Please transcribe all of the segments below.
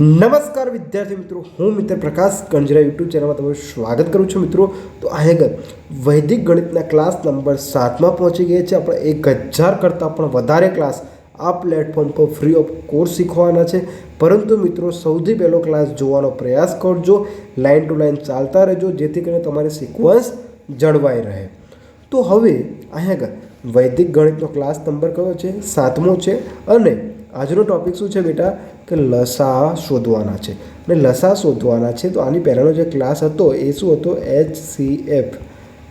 નમસ્કાર વિદ્યાર્થી મિત્રો, હું મિત્ર પ્રકાશ કંજરા યુટ્યુબ ચેનલમાં તમારું સ્વાગત કરું છું મિત્રો. તો આગળ વૈદિક ગણિતના ક્લાસ નંબર સાતમાં પહોંચી ગયા છે. આપણે એક હજાર કરતાં પણ વધારે ક્લાસ આ પ્લેટફોર્મ પર ફ્રી ઓફ કોર્સ શીખવાના છે. પરંતુ મિત્રો, સૌથી પહેલો ક્લાસ જોવાનો પ્રયાસ કરજો. લાઇન ટુ લાઇન ચાલતા રહેજો, જેથી કરીને તમારે સિક્વન્સ જળવાઈ રહે. તો હવે અહીંયા આગળ વૈદિક ગણિતનો ક્લાસ નંબર કયો છે? સાતમો છે. અને આજનો ટોપિક શું છે બેટા? કે લસા શોધવાના છે. અને લસા શોધવાના છે તો આની પહેલાંનો જે ક્લાસ હતો એ શું હતો? એચ સી એફ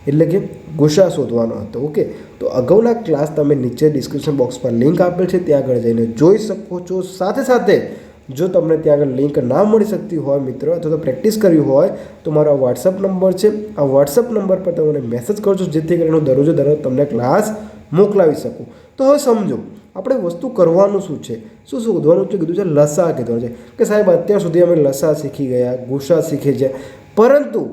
એટલે કે ગુસા શોધવાનો હતો, ઓકે? તો અગાઉના ક્લાસ તમે નીચે ડિસ્ક્રિપ્શન બોક્સ પર લિંક આપેલ છે, ત્યાં આગળ જઈને જોઈ શકો છો. સાથે સાથે જો તમને ત્યાં આગળ લિંક ના મળી શકતી હોય મિત્રો, અથવા તો પ્રેક્ટિસ કરવી હોય, તો મારો આ વોટ્સઅપ નંબર છે. આ વોટ્સઅપ નંબર પર તમે મને મેસેજ કરજો, જેથી કરીને હું દરરોજ દરરોજ તમને ક્લાસ મોકલાવી શકું. તો હવે સમજો, આપણે વસ્તુ કરવાનું શું છે? શું શોધવાનું છે? કીધું છે લસા કીધું છે. કે સાહેબ, અત્યાર સુધી અમે લસા શીખી ગયા ગુસા શીખી છે પરંતુ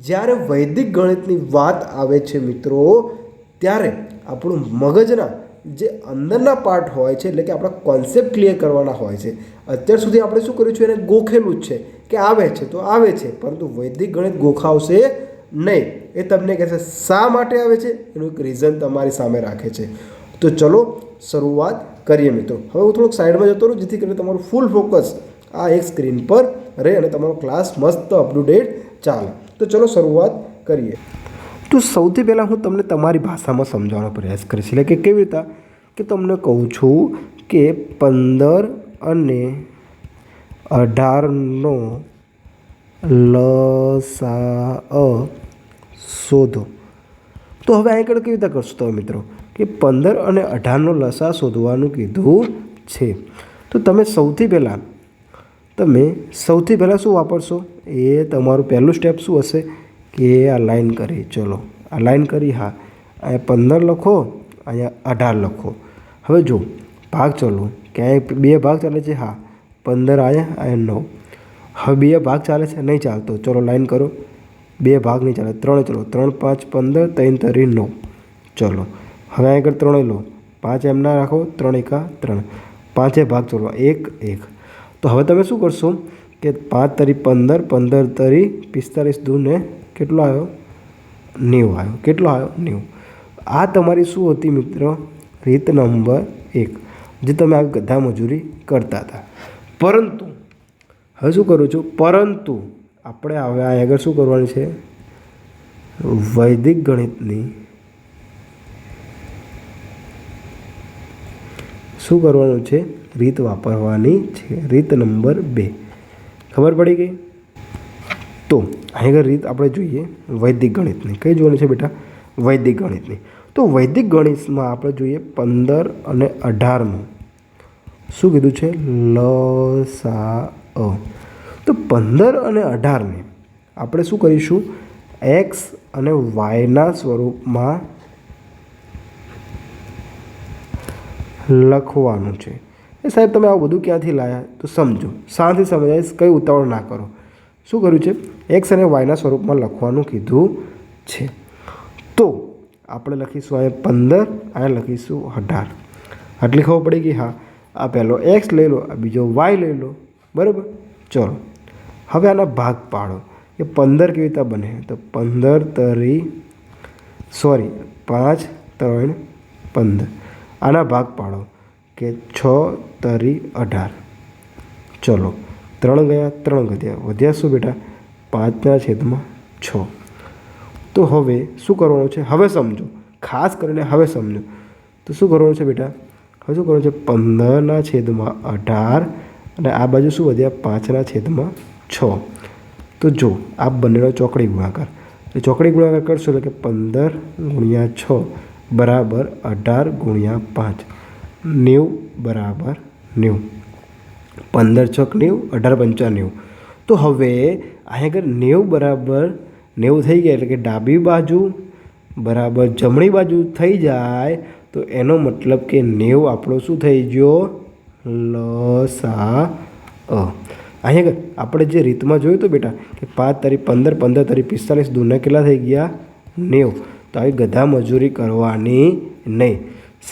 જ્યારે વૈદિક ગણિતની વાત આવે છે મિત્રો, ત્યારે આપણું મગજના જે અંદરના પાર્ટ હોય છે, એટલે કે આપણા કોન્સેપ્ટ ક્લિયર કરવાના હોય છે. અત્યાર સુધી આપણે શું કર્યું છે? એને ગોખેલું જ છે કે આવે છે તો આવે છે, પરંતુ વૈદિક ગણિત ગોખાવશે નહીં. એ તમને કહેશે, શા માટે આવે છે? એનું એક રીઝન તમારી સામે રાખે છે. તો ચલો શરૂઆત કરીએ મિત્રો. હવે હું થોડુંક સાઈડમાં જતો રહું, જેથી કરીને તમારું ફૂલ ફોકસ આ એક સ્ક્રીન પર રહે અને તમારો ક્લાસ મસ્ત અપ ડેટ ચાલે. તો ચલો શરૂઆત કરીએ. તો સૌથી પહેલાં હું તમને તમારી ભાષામાં સમજાવવાનો પ્રયાસ કરીશ. એટલે કે કેવી રીતે? કે તમને કહું છું કે પંદર અને અઢારનો લસા શોધો. તો હવે આગળ કેવી રીતે કરશો તમે મિત્રો? કે પંદર અને અઢારનો લસા શોધવાનું કીધું છે. તો તમે સૌથી પહેલાં, તમે સૌથી પહેલાં શું વાપરશો? એ તમારું પહેલું સ્ટેપ શું હશે? કે આ લાઈન કરી. ચલો આ લાઈન કરી, હા. અહીંયા પંદર લખો, અહીંયા અઢાર લખો. હવે જો ભાગ ચલો. ક્યાંય બે ભાગ ચાલે છે, હા. પંદર અહીંયા અહીંયા નવ. હવે બે ભાગ ચાલે છે, નહીં ચાલતો. ચલો લાઈન કરો. બે ભાગ નહીં ચાલે, ત્રણ ચલો. ત્રણ, પાંચ, પંદર, ત્રણ, તરી, નવ. ચલો. હવે આગળ ત્રણે લો. પાંચ એમના રાખો, ત્રણ એકા ત્રણ. પાંચે ભાગ ચોરવા એક એક. તો હવે તમે શું કરશો કે પાંચ તરી પંદર પંદર તરી પિસ્તાલીસ દૂને કેટલો આવ્યો? નેવું આવ્યો. કેટલો આવ્યો? નેવું. આ તમારી શું હતી મિત્રો? રીત નંબર એક, જે તમે આ ગધા મજૂરી કરતા હતા. પરંતુ, હવે શું કરું છું? પરંતુ, આપણે હવે આગળ શું કરવાનું છે? વૈદિક ગણિતની શું કરવાનું છે? રીત વાપરવાની છે. રીત નંબર બે. ખબર પડી ગઈ? તો અહીં આગળ રીત આપણે જોઈએ વૈદિક ગણિતની. કઈ જોવાની છે બેટા? વૈદિક ગણિતની. તો વૈદિક ગણિતમાં આપણે જોઈએ પંદર અને અઢારનું. શું કીધું છે? લ, સા, અ. તો પંદર અને અઢારને આપણે શું કરીશું? એક્સ અને વાયના સ્વરૂપમાં લખવાનું છે. એ સાહેબ, તમે આવું બધું ક્યાંથી લાયા? તો સમજો શાંતિ સમજાય, કંઈ ઉતાવળ ના કરો. શું કર્યું છે? એક્સ અને વાયના સ્વરૂપમાં લખવાનું કીધું છે. તો આપણે લખીશું અહીંયા પંદર અને લખીશું અઢાર. આટલી ખબર પડી ગઈ? હા. આ પહેલો એક્સ લઈ લો, આ બીજો વાય લઈ લો. બરાબર? ચલો. હવે આના ભાગ પાડો. કે પંદર કેવી રીતે બને? તો પંદર તરી સોરી પાંચ, ત્રણ, પંદર. આના ભાગ પાડો કે છ તરી અઢાર. ચલો, ત્રણ ગયા ત્રણ વધ્યા વધ્યા શું બેટા? પાંચના છેદમાં છ. તો હવે શું કરવાનું છે? હવે સમજો. ખાસ કરીને હવે સમજો. તો શું કરવાનું છે બેટા? હવે શું કરવાનું છે? પંદરના છેદમાં અઢાર અને આ બાજુ શું વધ્યા? પાંચના છેદમાં છ. તો જો આ બંનેનો ચોકડી ગુણાકાર. ચોકડી ગુણાકાર કરશો એટલે કે પંદર ગુણ્યા છ. બરાબર અઢાર ગુણ્યા પાંચ. નેવું બરાબર નેવું. પંદર છક નેવું, અઢાર પંચા નેવું. તો હવે અહીંયા આગળ નેવું બરાબર નેવું થઈ ગયા એટલે કે ડાબી બાજુ બરાબર જમણી બાજુ થઈ જાય, તો એનો મતલબ કે નેવું આપણો શું થઈ ગયો? લસા અ. અહીંયા આગળ આપણે જે રીતમાં જોયું તો બેટા, કે પાંચ તારીખ પંદર પંદર તારીખ પિસ્તાલીસ દૂરના કેટલા થઈ ગયા? નેવું. તો આવી ગધા મજૂરી કરવાની નહીં.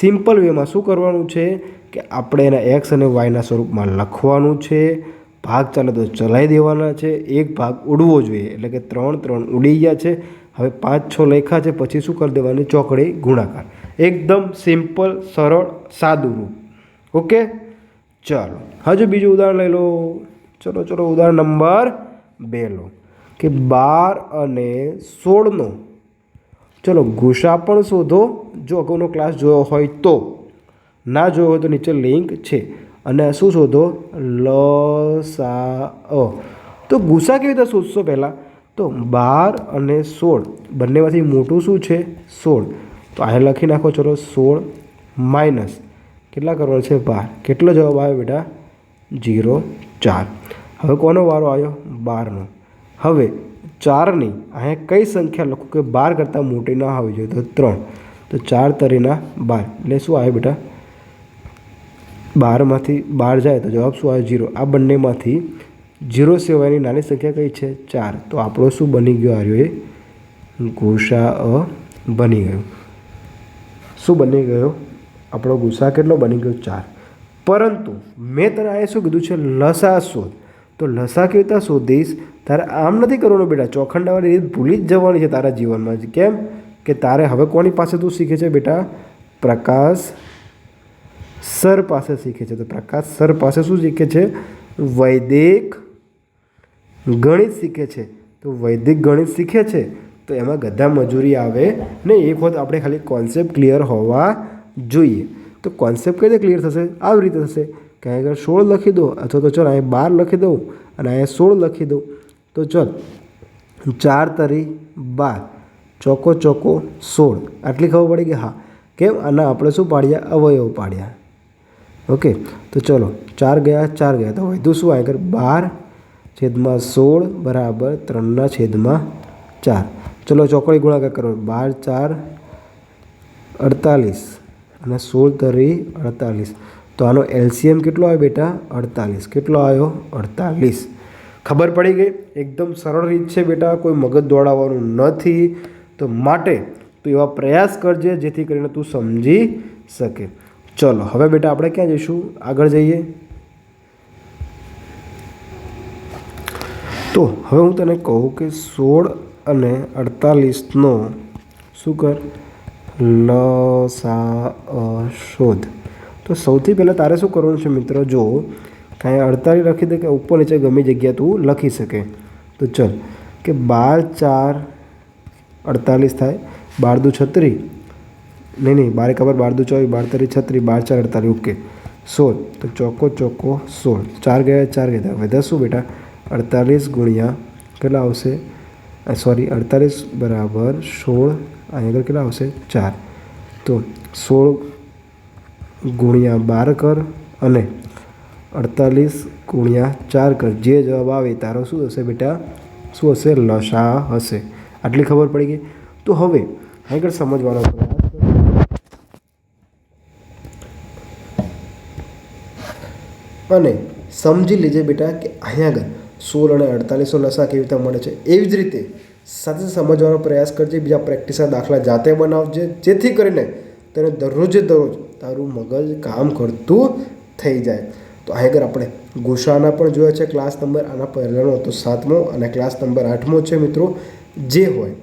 સિમ્પલ વેમાં શું કરવાનું છે કે આપણે એના એક્સ અને વાયના સ્વરૂપમાં લખવાનું છે. ભાગ ચાલે તો ચલાવી દેવાના છે. એક ભાગ ઉડવો જોઈએ. એટલે કે ત્રણ ત્રણ ઉડી ગયા છે. હવે પાંચ છ લેખા છે. પછી શું કરી દેવાની? ચોકડી ગુણાકાર. એકદમ સિમ્પલ સરળ, સાદું રૂપ. ઓકે ચાલો. હજુ બીજું ઉદાહરણ લઈ લો. ચલો ચલો. ઉદાહરણ નંબર બે લો. કે બાર અને સોળનો ચલો ગુસા પણ શોધો. જો અગાઉનો ક્લાસ જોયો હોય તો. ના જોયો હોય તો નીચે લિંક છે. અને શું શોધો? લ, સા, અ. તો ગુસા કેવી રીતે શોધશો પહેલાં? તો બાર અને સોળ. બંનેમાંથી મોટું શું છે? સોળ. તો અહીં લખી નાખો ચલો સોળ માઇનસ. કેટલા કરવાનો છે? બાર. કેટલો જવાબ આવ્યો બેટા? જીરો ચાર. હવે કોનો વારો આવ્યો? બારનો. હવે ચારની અહીંયા કઈ સંખ્યા લખો કે બાર કરતાં મોટી ના હોવી જોઈએ? તો ત્રણ. તો ચાર તરીના બાર. એટલે શું આવે બેટા? બારમાંથી બાર જાય તો જવાબ શું આવે? જીરો આ બંનેમાંથી જીરો સિવાયની નાની સંખ્યા કઈ છે? ચાર. તો આપણો શું બની ગયો આર્યો એ? ગુસા અ બની ગયો. શું બની ગયો? આપણો ગુસા કેટલો બની ગયો? ચાર. પરંતુ મેં તને અહીંયા શું કીધું છે? લસા શોધ. તો લસા કેવી રીતે શોધીશ? તારે આમ નથી કરવાનું બેટા. ચોખંડાવાળી રીત ભૂલી જ જવાની છે તારા જીવનમાં. કેમ? કે તારે હવે કોની પાસે તું શીખે છે બેટા? પ્રકાશ સર પાસે શીખે છે. તો પ્રકાશ સર પાસે શું શીખે છે? વૈદિક ગણિત શીખે છે. તો વૈદિક ગણિત શીખે છે. તો એમાં ગધા મજૂરી આવે ને એક વખત આપણે ખાલી કોન્સેપ્ટ ક્લિયર હોવા જોઈએ. તો કોન્સેપ્ટ કઈ રીતે ક્લિયર થશે? આવી રીતે થશે. કે આગળ સોળ લખી દો અથવા તો ચાલ અહીંયા બાર લખી દઉં અને અહીંયા સોળ લખી દઉં. તો ચાલ, ચાર તરી બાર, ચોકો ચોકો સોળ. આટલી ખબર પડી કે હા. કેમ? આના આપણે શું પાડ્યા? અવયવ પાડ્યા. ઓકે. તો ચલો, ચાર ગયા ચાર ગયા. તો વધુ શું આગળ બાર છેદમાં સોળ બરાબર ત્રણના છેદમાં ચાર. ચલો, ચોકડી ગુણાકાર કરો. બાર, ચાર, અડતાલીસ અને સોળ તરી અડતાલીસ. તો આનો એલસીએમ કેટલો આવ્યો બેટા? અડતાલીસ. કેટલો આવ્યો? અડતાલીસ. ખબર પડી ગઈ? એકદમ સરળ રીત છે બેટા, કોઈ મગજ દોડાવવાનું નથી. તો માટે તું એવા પ્રયાસ કરજે જેથી કરીને તું સમજી શકે. ચલો, હવે બેટા આપણે ક્યાં જઈશું? આગળ જઈએ. તો હવે હું તને કહું કે સોળ અને અડતાલીસનો શું કર? લસા શોધ. તો સૌથી પહેલાં તારે શું કરવાનું છે મિત્ર? જો કાંઈ અડતાલીસ લખી દે કે ઉપર નીચે ગમે જગ્યા તું લખી શકે. તો ચલ, કે બાર ચાર અડતાલીસ થાય, બાર દુ છત્રીસ નહીં નહીં, બારે ખબર બાર દુ ચોવીસ, બાર તરી છત્રીસ બાર ચાર અડતાલીસ ઓકે. સોળ, તો ચોખ્ખો ચોખ્ખો સોળ. ચાર ગયા ચાર ગયા વધ્યા શું બેટા? અડતાલીસ ગુણ્યા કેટલા આવશે? સોરી અડતાલીસ બરાબર સોળ અહીં આગળ કેટલા આવશે? ચાર. તો સોળ ગુણ્યા બાર કર અને અડતાલીસ ગુણ્યા ચાર કર. જે જવાબ આવે તારો શું હશે બેટા? શું હશે? લસા હશે. આટલી ખબર પડી ગઈ? તો હવે આગળ સમજવાનો પ્રયાસ. અને સમજી લેજે બેટા કે અહીંયા આગળ સોળ અને અડતાલીસો લસા કેવી રીતે મળે છે? એવી જ રીતે સાથે સમજવાનો પ્રયાસ કરજે, બીજા પ્રેક્ટિસના દાખલા જાતે બનાવજે, જેથી કરીને તેને દરરોજે દરરોજ તારું મગજ કામ કરતું થઈ જાય. તો આગળ આપણે ગુસાના પણ જોયા છે ક્લાસ નંબર આના પહેલાંનો હતો સાતમો અને ક્લાસ નંબર આઠમો છે મિત્રો, જે હોય.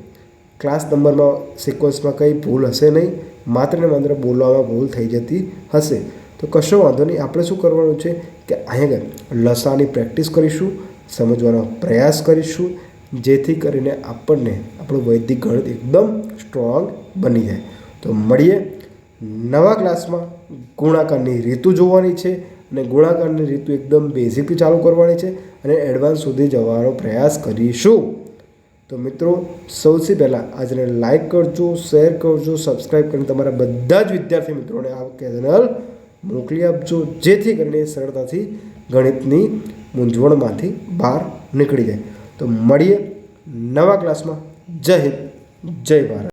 ક્લાસ નંબરમાં સિક્વન્સમાં કંઈ ભૂલ હશે નહીં, માત્ર ને માત્ર બોલવામાં ભૂલ થઈ જતી હશે. તો કશો વાંધો નહીં, આપણે શું કરવાનું છે કે આગળ લસાની પ્રેક્ટિસ કરીશું, સમજવાનો પ્રયાસ કરીશું, જેથી કરીને આપણને આપણું વૈદિક ગણિત એકદમ સ્ટ્રોંગ બની જાય. તો મળીએ નવા ક્લાસમાં ગુણાકારની રીતુ જોવાની છે અને ગુણાકારની રીતુ એકદમ બેઝિકથી ચાલુ કરવાની છે અને એડવાન્સ સુધી જવાનો પ્રયાસ કરીશું. તો મિત્રો, સૌથી પહેલાં આજને લાઇક કરજો શેર કરજો સબસ્ક્રાઈબ કરીને તમારા બધા જ વિદ્યાર્થી મિત્રોને આ ચેનલ મોકલી આપજો, જેથી કરીને સરળતાથી ગણિતની મૂંઝવણમાંથી બહાર નીકળી જાય. તો મળીએ નવા ક્લાસમાં. જય હિન્દ, જય ભારત.